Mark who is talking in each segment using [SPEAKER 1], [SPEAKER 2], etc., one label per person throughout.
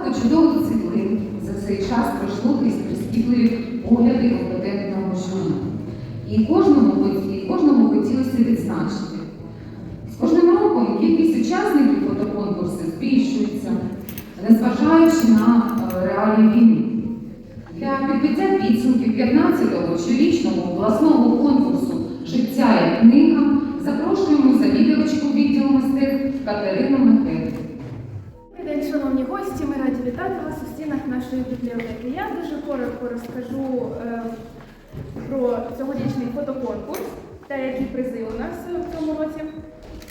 [SPEAKER 1] Багато чудових світлин за цей час пройшло крізь прискіпливі погляди компетентного журі. І кожному, і кожному хотілося відзначити. З кожним роком кількість учасників фотоконкурсу збільшується, незважаючи на е, реалії війни. Для підбиття підсумків 15-го щорічного обласного конкурсу Життя і книга запрошуємо завідувачку відділу мистецтв Катерину Михайлівну.
[SPEAKER 2] Шановні гості. Ми раді вітати вас у стінах нашої бібліотеки. Я дуже коротко розкажу е, про цьогорічний фотоконкурс та які призи у нас в цьому році.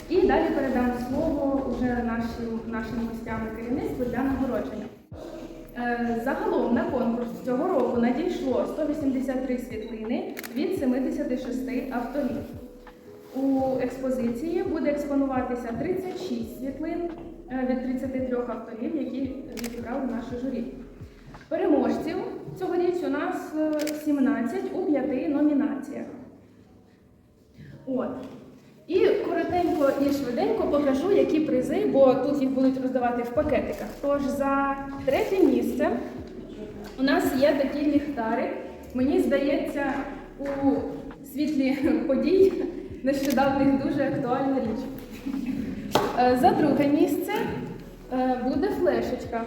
[SPEAKER 2] І далі передам слово уже нашим, нашим гостям керівництву для нагородження. Е, Загалом на конкурс цього року надійшло 183 світлини від 76 авторів. У експозиції буде експонуватися 36 світлин від 33 авторів, які відібрали наше журі. Переможців цьогоріч у нас е, 17 у п'яти номінаціях. От. І коротенько і швиденько покажу, які призи, бо тут їх будуть роздавати в пакетиках. Тож за третє місце у нас є такий ліхтарик. Мені здається, у світлі подій нещодавних дуже актуальна річ. Е, За друге місце е, буде флешечка.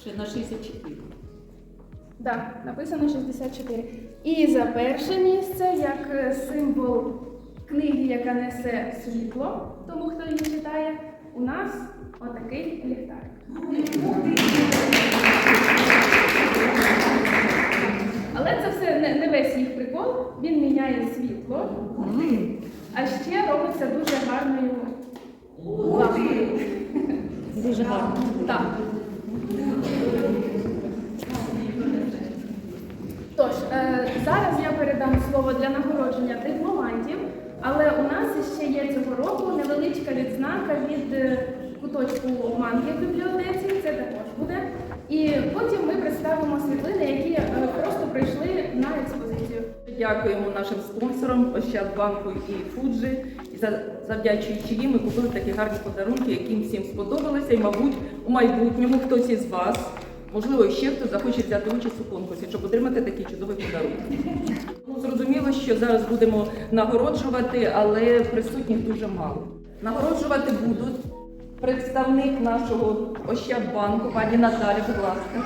[SPEAKER 3] Ще на 64.
[SPEAKER 2] Так, написано 64. І за перше місце, як е, символ книги, яка несе світло, тому хто її читає, у нас отакий ліхтарик. Це не, весь їх прикол. Він міняє світло, а ще робиться дуже гарною лампою.
[SPEAKER 3] Дуже гарно.
[SPEAKER 2] Так. Тож, е, зараз я передам слово для нагородження дипломантів, але у нас ще є цього року невеличка відзнака від е, куточку манги в бібліотеці, це також буде. І потім ми представимо світлини, які е, просто прийшли на експозицію.
[SPEAKER 3] Дякуємо нашим спонсорам Ощадбанку і Фуджі. І завдячуючи їм ми купили такі гарні подарунки, які всім сподобалися. І, мабуть, у майбутньому хтось із вас, можливо, ще хто захоче взяти участь у конкурсі, щоб отримати такі чудові подарунки. Ну, зрозуміло, що зараз будемо нагороджувати, але присутніх дуже мало. Нагороджувати будуть представник нашого Ощадбанку, пані Наталя, будь ласка.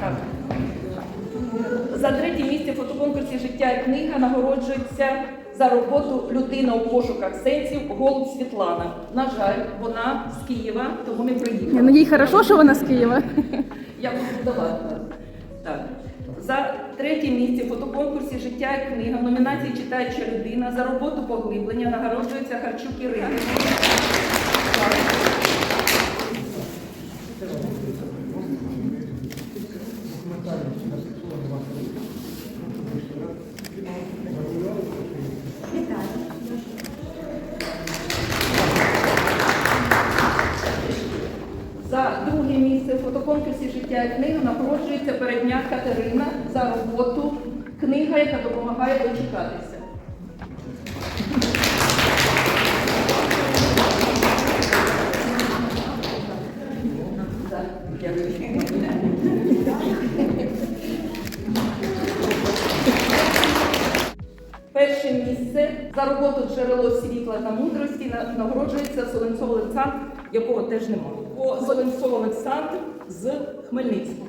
[SPEAKER 3] Так. За третє місце в фотоконкурсі Життя і книга нагороджується за роботу людина у пошуках сенсів Голуб Світлана. На жаль, вона з Києва, тому не приїхала.
[SPEAKER 2] Ну їй хорошо, що вона з Києва.
[SPEAKER 3] Я буду давати. За третє місце в фотоконкурсі Життя і книга номінації Читаюча людина за роботу поглиблення нагороджується Харчук Ірина. За друге фотоконкурсі Життя і книга нагороджується передня Катерина за роботу книга, яка допомагає дочекатися. Перше місце за роботу джерело світла та мудрості нагороджується Соленцов Олександр, якого теж немає. О, Соленцов Олександр з Хмельницького.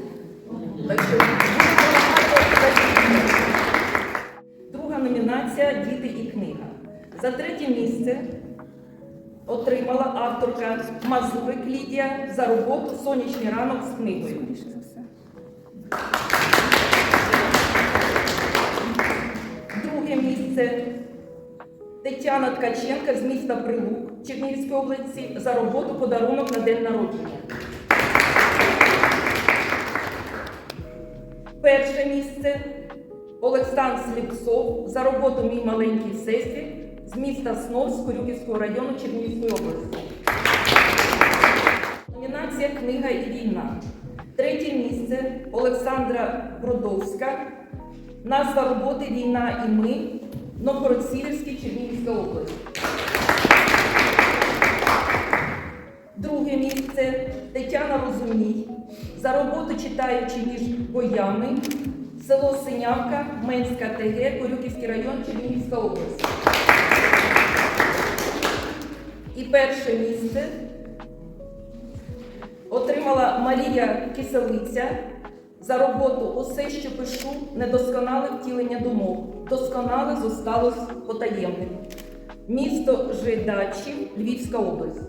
[SPEAKER 3] Друга номінація Діти і книга. За третє місце отримала авторка Мазурик Лідія за роботу Сонячний ранок з книгою. Друге місце Тетяна Ткаченка з міста Прилук Чернігівської області за роботу подарунок на день народження. Перше місце Олександр Сліпцов за роботу Мій маленький всесвіт з міста Снов з району Чернігівської області. Номінація Книга і війна. Третє місце Олександра Бродовська. Назва роботи Війна і ми. Новгород-Сіверський, Чернігівська область. Друге місце Тетяна Розумій. За роботу читаючи між боями. Село Синявка, Менська ТГ, Корюківський район, Чернігівська область. І перше місце отримала Марія Киселиця за роботу Усе, що пишу, недосконале втілення думок. Досконале зосталось потаємним. Місто Жидачів, Львівська область.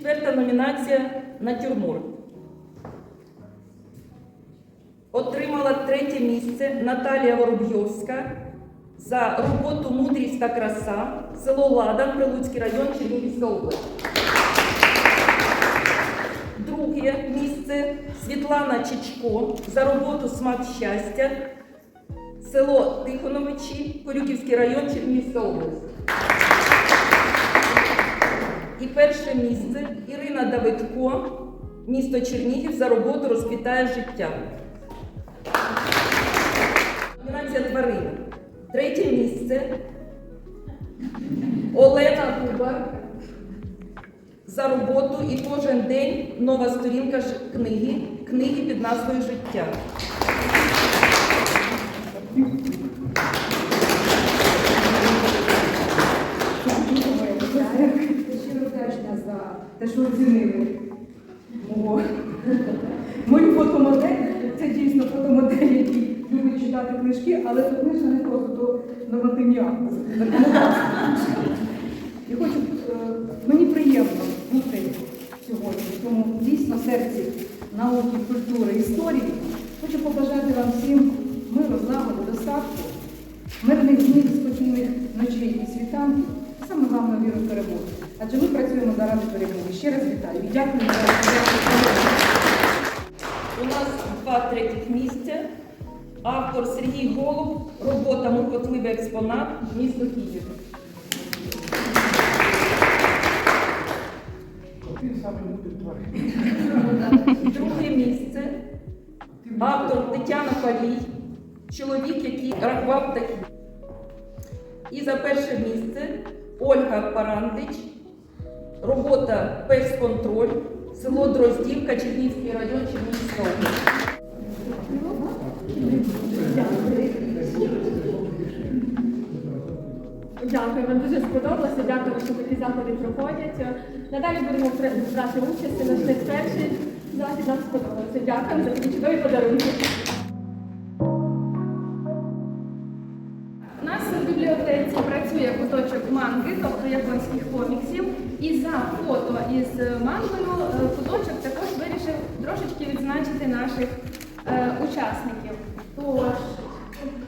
[SPEAKER 3] Четверта номінація Натюрморт. Отримала третє місце Наталія Воробйовська за роботу Мудрість та краса, село Ладан, Прилуцький район, Чернігівська область. Друге місце Світлана Чичко за роботу Смак щастя, село Тихоновичі, Корюківський район, Чернігівська область. І перше місце Ірина Давидко, місто Чернігів за роботу розквітає життя. Номінація тварини. Третє місце Олена Губар за роботу і кожен день нова сторінка книги, книги під назвою Життя.
[SPEAKER 4] Те, що оцінили мого. Мою фотомодель. Це дійсно фотомодель, який любить читати книжки, але це книжка не просто то нормативні акти. хочу, е, мені приємно бути сьогодні тому дійсно серці науки, культури, історії. Хочу побажати вам всім миру, злагоди, достатку, мирних днів, спокійних ночей і світанків, саме головне віру в перемогу. Адже ми працюємо заради перемоги. Ще раз вітаю і дякую за
[SPEAKER 3] У нас два третіх місця. Автор Сергій Голуб, робота Муркотливий експонат, місто Київ. Друге місце. Автор Тетяна Палій, чоловік, який рахував такі. І за перше місце Ольга Парантич, робота Певсконтроль, село Дроздівка, Чернігівський район, Чернігівська область.
[SPEAKER 5] Дякую, вам дуже сподобалося. Дякую, що такі заходи проходять. Надалі будемо брати участь. Наш перший захід нам сподобався. Дякую за такі чудові подарунки.
[SPEAKER 2] Манги, тобто японських коміксів. І за фото із мангою е, куточок також вирішив трошечки відзначити наших е, учасників. Тож,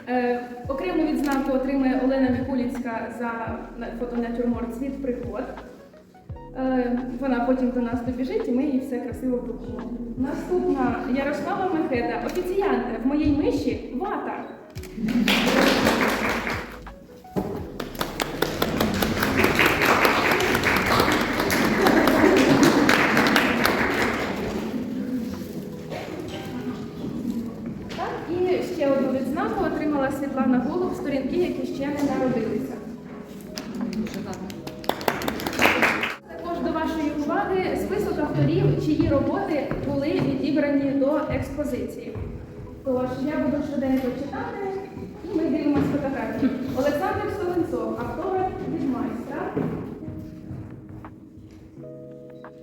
[SPEAKER 2] е, окрему відзнаку отримує Олена Мікуліцька за на- фотонатюрморт «Світ приход. Е, Вона потім до нас добіжить і ми їй все красиво вручимо. Наступна Ярослава Мехеда. Офіціанти, в моїй миші вата. Чиї роботи були відібрані до експозиції. Тож я буду швиденько читати, і ми дивимося фотографії. Олександр Солонцов, автор від майстра.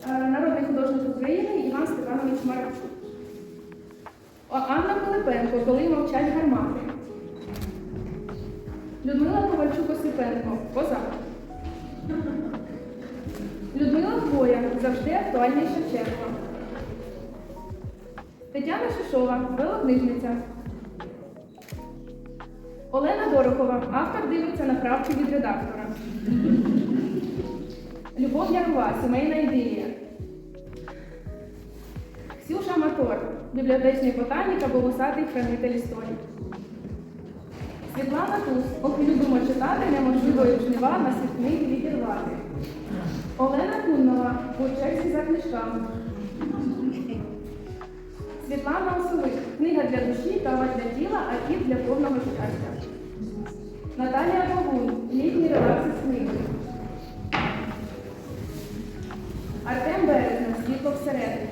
[SPEAKER 2] Е, Народний художник України Іван Степанович Марчук. Анна Пилипенко, коли мовчать гармати. Людмила Ковальчук Осипенко, Козак. Завжди актуальний Шевченко. Тетяна Шишова, велокнижниця. Олена Дорохова, автор дивиться на правки від редактора. Любов Ярова, сімейна ідилія. Ксюша Матор, бібліотечний ботанік або вусатий хранитель історії. Світлана Туз, поки любимо читати, неможливо жнива на світних відірвати. Олена Куннова, у черзі за книжками. Світлана Осовик, книга для душі, кава для тіла, а кіт для повного щастя. Наталія Богун, літній релакс з книги. світло всередині.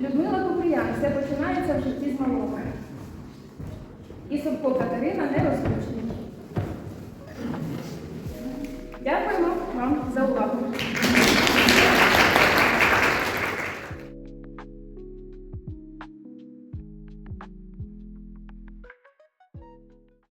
[SPEAKER 2] Людмила Куприян, все починається в житті з малого. І Собко Катерина не розлучені. Дякуємо вам за увагу.